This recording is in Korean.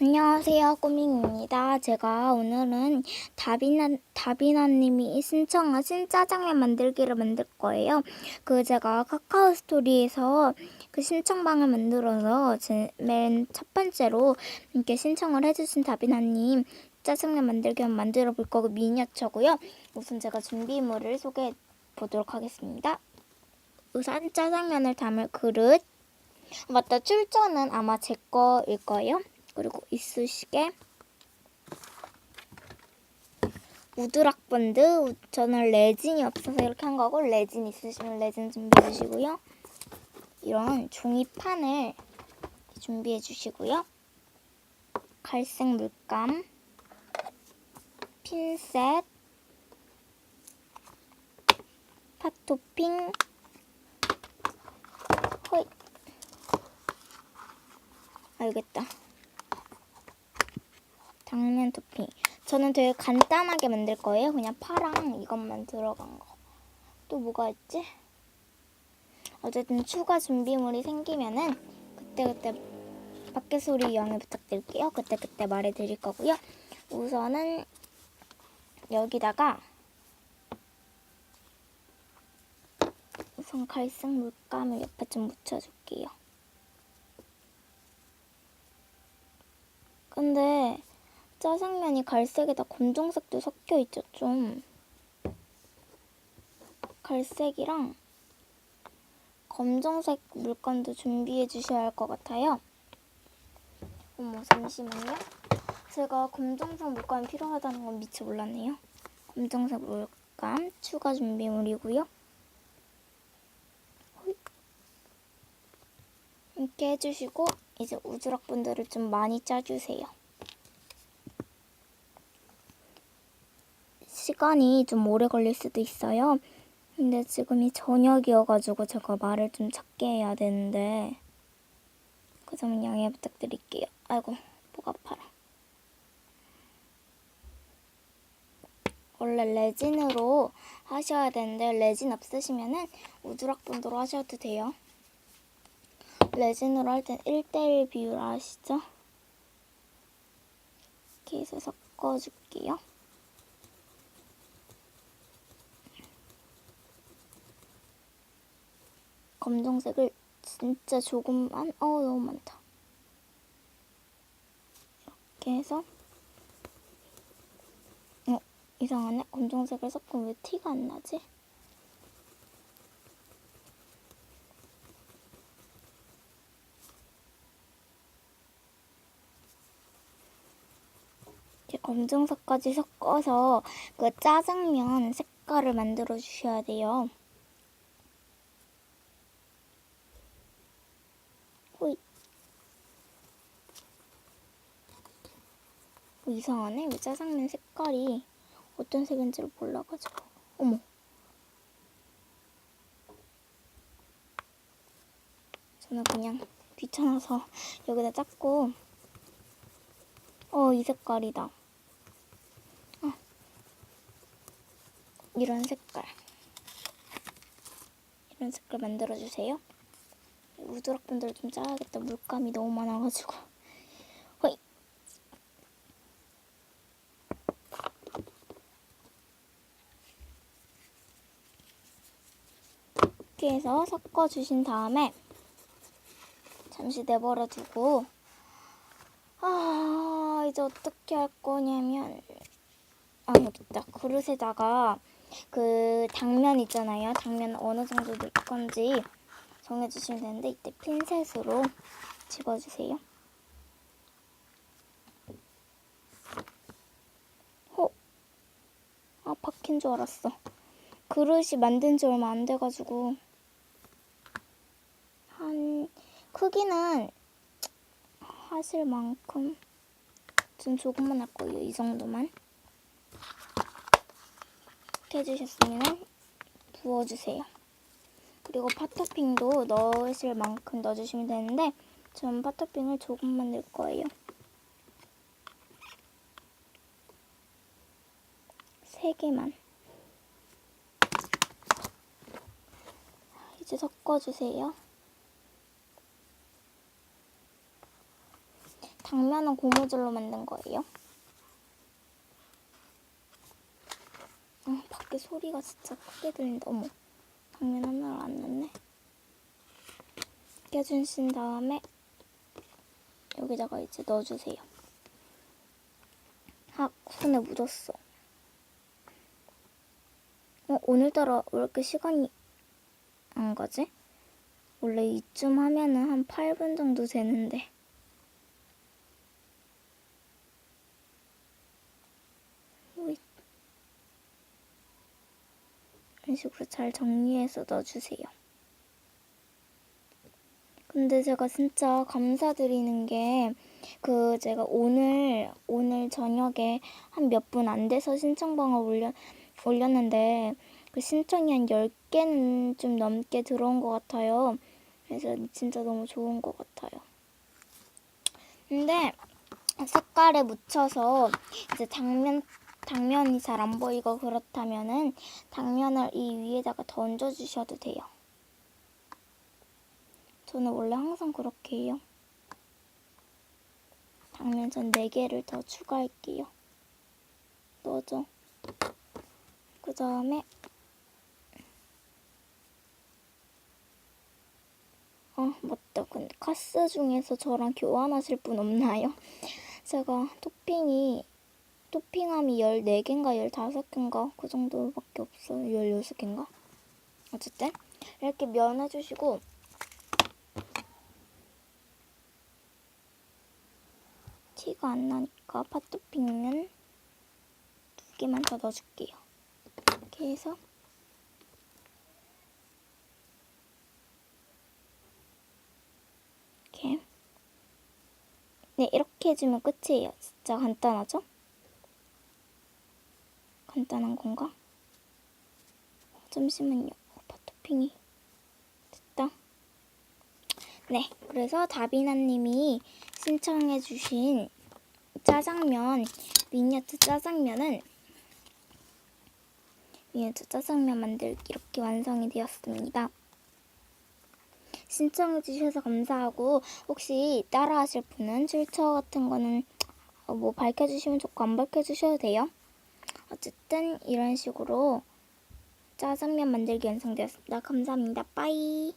안녕하세요, 꼬밍입니다. 제가 오늘은 다비나, 다비나님이 신청하신 짜장면 만들기를 만들 거예요. 그 제가 카카오 스토리에서 그 신청방을 만들어서 맨 첫 번째로 이렇게 신청을 해주신 다비나님 짜장면 만들기만 만들어 볼 거고 미니어처고요. 우선 제가 준비물을 소개해 보도록 하겠습니다. 우선 짜장면을 담을 그릇. 맞다, 출전은 아마 제 거일 거예요. 그리고 이쑤시개, 우드락 본드, 저는 레진이 없어서 이렇게 한 거고 레진 있으시면 레진 준비해 주시고요. 이런 종이판을 준비해 주시고요. 갈색 물감, 핀셋, 팥토핑, 호이, 알겠다. 당면 토핑. 저는 되게 간단하게 만들 거예요. 그냥 파랑 이것만 들어간 거. 또 뭐가 있지? 어쨌든 추가 준비물이 생기면은 그때그때 밖에 소리 양해 부탁드릴게요. 그때그때 말해 드릴 거고요. 우선은 여기다가 우선 갈색 물감을 옆에 좀 묻혀줄게요. 근데 짜장면이 갈색에다 검정색도 섞여 있죠, 좀. 갈색이랑 검정색 물감도 준비해 주셔야 할 것 같아요. 어머, 잠시만요. 제가 검정색 물감이 필요하다는 건 미처 몰랐네요. 검정색 물감 추가 준비물이고요. 이렇게 해주시고 이제 우주락 분들을 좀 많이 짜주세요. 시간이 좀 오래 걸릴 수도 있어요. 근데 지금이 저녁이어가지고 제가 말을 좀 작게 해야 되는데 그 점은 양해 부탁드릴게요. 아이고 목 아파라. 원래 레진으로 하셔야 되는데 레진 없으시면은 우드락 본드로 하셔도 돼요. 레진으로 할 땐 1대1 비율 아시죠? 이렇게 해서 섞어줄게요. 검정색을 진짜 조금만 어 너무 많다 이렇게 해서 어 이상하네 검정색을 섞으면 왜 티가 안 나지? 검정색까지 섞어서 그 짜장면 색깔을 만들어 주셔야 돼요. 호이. 어, 이상하네. 왜 짜장면 색깔이 어떤 색인지를 몰라가지고. 어머. 저는 그냥 귀찮아서 여기다 짰고. 어, 이 색깔이다. 어. 이런 색깔. 이런 색깔 만들어주세요. 우드락 분들 좀 짜야겠다. 물감이 너무 많아가지고. 이렇게 해서 섞어 주신 다음에 잠시 내버려 두고 아 이제 어떻게 할 거냐면 아 여기 있다 그릇에다가 그 당면 있잖아요 당면 어느 정도 넣을 건지 정해주시면 되는데 이때 핀셋으로 집어주세요. 호. 아 박힌 줄 알았어. 그릇이 만든 지 얼마 안 돼가지고 한 크기는 하실 만큼 전 조금만 할 거예요. 이 정도만 이렇게 해주셨으면 부어주세요. 그리고 파토핑도 넣으실 만큼 넣어주시면 되는데 저는 파토핑을 조금만 넣을 거예요. 세 개만. 이제 섞어주세요. 당면은 고무줄로 만든 거예요. 어, 밖에 소리가 진짜 크게 들린다. 어머, 당면 하나를 안 넣네. 껴주신 다음에 여기다가 이제 넣어주세요. 아, 손에 묻었어. 어, 오늘따라 왜 이렇게 시간이 안 가지? 원래 이쯤 하면은 한 8분 정도 되는데. 오이. 이런 식으로 잘 정리해서 넣어주세요. 근데 제가 진짜 감사드리는 게, 그, 제가 오늘, 오늘 저녁에 한 몇 분 안 돼서 신청방을 올려, 올렸는데, 그 신청이 한 10개는 좀 넘게 들어온 것 같아요. 그래서 진짜 너무 좋은 것 같아요. 근데, 색깔에 묻혀서, 이제 당면, 당면이 잘 안 보이고 그렇다면은, 당면을 이 위에다가 더 얹어주셔도 돼요. 저는 원래 항상 그렇게 해요. 당면 전 4개를 더 추가할게요. 넣어줘. 그 다음에 아 맞다. 근데 카스 중에서 저랑 교환하실 분 없나요? 제가 토핑이 토핑함이 14개인가 15개인가 그 정도밖에 없어요. 16개인가? 어쨌든 이렇게 면 해주시고 티가 안 나니까 팥토핑은 두 개만 더 넣어줄게요. 이렇게 해서 이렇게 네 이렇게 해주면 끝이에요. 진짜 간단하죠? 간단한 건가? 어, 잠시만요. 어, 팥토핑이 됐다. 네, 그래서 다비나님이 신청해주신 짜장면, 미니어트 짜장면은 미니어트 짜장면 만들기 이렇게 완성이 되었습니다. 신청해주셔서 감사하고 혹시 따라하실 분은 출처 같은 거는 어, 뭐 밝혀주시면 좋고 안 밝혀주셔도 돼요. 어쨌든 이런 식으로 짜장면 만들기 완성되었습니다. 감사합니다. 빠이.